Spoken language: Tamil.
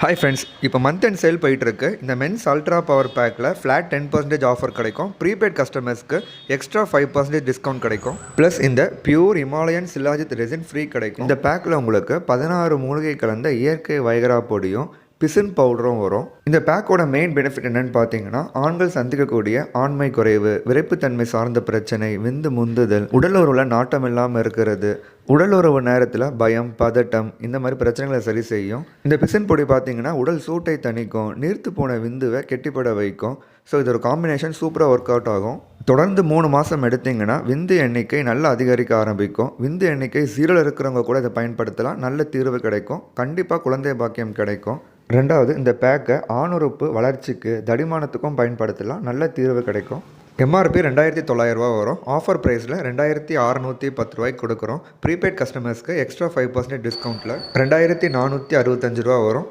ஹாய் ஃப்ரெண்ட்ஸ் இப்போ மந்த் அண்ட் சேல் போயிட்டுருக்கு. இந்த மென்ஸ் அல்ட்ரா பவர் பேக்கில் ஃப்ளாட் டென் பர்சன்டேஜ் ஆஃபர் கிடைக்கும். ப்ரீபெய்ட் கஸ்டமர்ஸ்க்கு எக்ஸ்ட்ரா ஃபைவ் பர்சன்டேஜ் டிஸ்கவுண்ட் கிடைக்கும். ப்ளஸ் இந்த pure Himalayan shilajit resin free கிடைக்கும். இந்த பேக்கில் உங்களுக்கு பதினாறு மூலிகை கலந்த இயற்கை வைகரா பொடியும் பிசின் பவுடரும் வரும். இந்த பேக்கோட மெயின் பெனிஃபிட் என்னன்னு பார்த்தீங்கன்னா ஆண்கள் சந்திக்கக்கூடிய ஆண்மை குறைவு விரைப்புத்தன்மை சார்ந்த பிரச்சனை விந்து முந்துதல் உடல் உறவில் நாட்டம் இல்லாமல் இருக்கிறது உடல் உறவு நேரத்தில் பயம் பதட்டம் இந்த மாதிரி பிரச்சனைகளை சரி செய்யும். இந்த பிசின் பொடி பார்த்தீங்கன்னா உடல் சூட்டை தணிக்கும் நீர்த்து போன விந்துவை கெட்டிப்பட வைக்கும். ஸோ இது ஒரு காம்பினேஷன் சூப்பராக ஒர்க் அவுட் ஆகும். தொடர்ந்து மூணு மாதம் எடுத்தீங்கன்னா விந்து எண்ணிக்கை நல்லா அதிகரிக்க ஆரம்பிக்கும். விந்து எண்ணிக்கை சீரில் இருக்கிறவங்க கூட இதை பயன்படுத்தலாம். நல்ல தீர்வு கிடைக்கும். கண்டிப்பாக குழந்தை பாக்கியம் கிடைக்கும். ரெண்டாவது இந்த பேக்கை ஆணுறுப்பு வளர்ச்சிக்கு தடிமானத்துக்கும் பயன்படுத்தலாம். நல்ல தீர்வு கிடைக்கும். எம்ஆர்பி ரெண்டாயிரத்தி தொள்ளாயிரரூவா வரும். ஆஃபர் ப்ரைஸில் ரெண்டாயிரத்தி அறநூற்றி பத்து ரூபாய்க்கு கொடுக்குறோம். ப்ரீபெய்ட் கஸ்டமர்ஸ்க்கு எக்ஸ்ட்ரா ஃபைவ் பர்சன்டேஜ் டிஸ்கவுண்ட்டில் ரெண்டாயிரத்தி நானூற்றி அறுபத்தஞ்சு ரூபா வரும்.